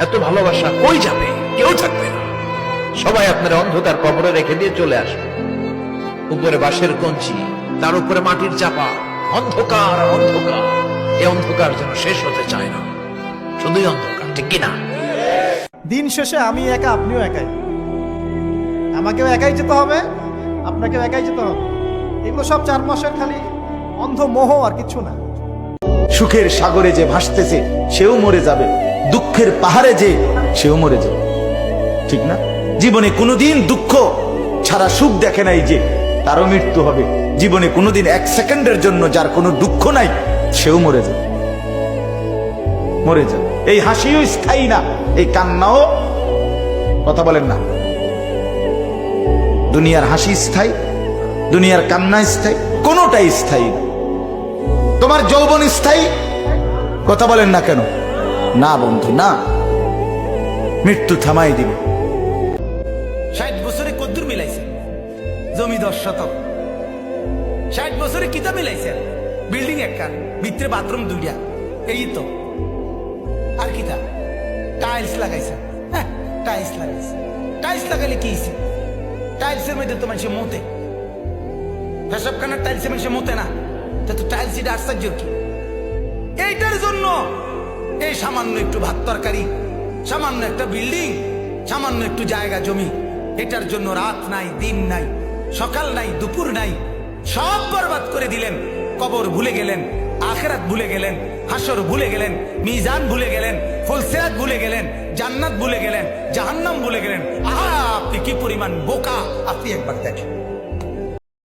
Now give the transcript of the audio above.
এত ভালোবাসা কই যাবে? কেউ থাকবে না। সবাই আপনার অন্ধকার কবরে রেখে দিয়ে চলে আসবে। উপরে বাঁশের কঞ্চি তার উপরে মাটির চাপা অন্ধকার অন্ধকার। এই অন্ধকার যেন শেষ হতে চায় না। শুধুই অন্ধকার ঠিক কিনা? দিন শেষে আমি একা আপনিও একাই। আমাকেও একাই যেতে হবে আপনাকেও একাই যেতে হবে। এগুলো সব চার মাসের খালি অন্ধ মোহ আর কিছু না। সুখের সাগরে যে ভাসতেছে সেও মরে যাবে। দুঃখের পাহাড়ে যে সেও মরে যাবে ঠিক না? জীবনে কোনোদিন দুঃখ ছাড়া সুখ দেখে নাই যে তারও মৃত্যু হবে। জীবনে কোনোদিন এক সেকেন্ডের জন্য যার কোনো দুঃখ নাই, সেও মরে যাবে মরে যাবে এই হাসিও স্থায়ী না, এই কান্নাও কথা বলেন না। দুনিয়ার হাসি স্থায়ী, দুনিয়ার কান্না স্থায়ী, কোনোটাই স্থায়ী না। তোমার যৌবন স্থায়ী, কথা বলেন না কেন? না বন্ধু, না। মৃত্যু থামাই দিবে। ষাট বছরে কদ্দুর মিলাইছে, জমি দশ শতক। ষাট বছরে কিতা মিলাইছে? বিল্ডিং একটা ভিতরে বাথরুম দুইটা। এই তো। আর কিতা? টাইলস লাগাইছে। হ্যাঁ টাইলস লাগাইছে। টাইলস লাগাইলে কি হইছে? টাইলসের মধ্যে তো মানুষের মতে। পেশাবখানার টাইলসের মানুষের মতে না। তা তো টাইলস এটা আশ্চর্য কি? এইটার জন্য এই সামান্য একটু ভাত তরকারি, সামান্য একটা বিল্ডিং, সামান্য একটু জায়গা জমি। এটার জন্য রাত নাই, দিন নাই, সকাল নাই, দুপুর নাই। সব বরবাদ করে দিলেন। কবর ভুলে গেলেন, আখেরাত ভুলে গেলেন, হাসর ভুলে গেলেন, মিজান ভুলে গেলেন, ফুলসেরাত ভুলে গেলেন, জান্নাত ভুলে গেলেন, জাহান্নাম ভুলে গেলেন। আহা, আপনি কি পরিমাণ বোকা? আপনি একবার দেখেন।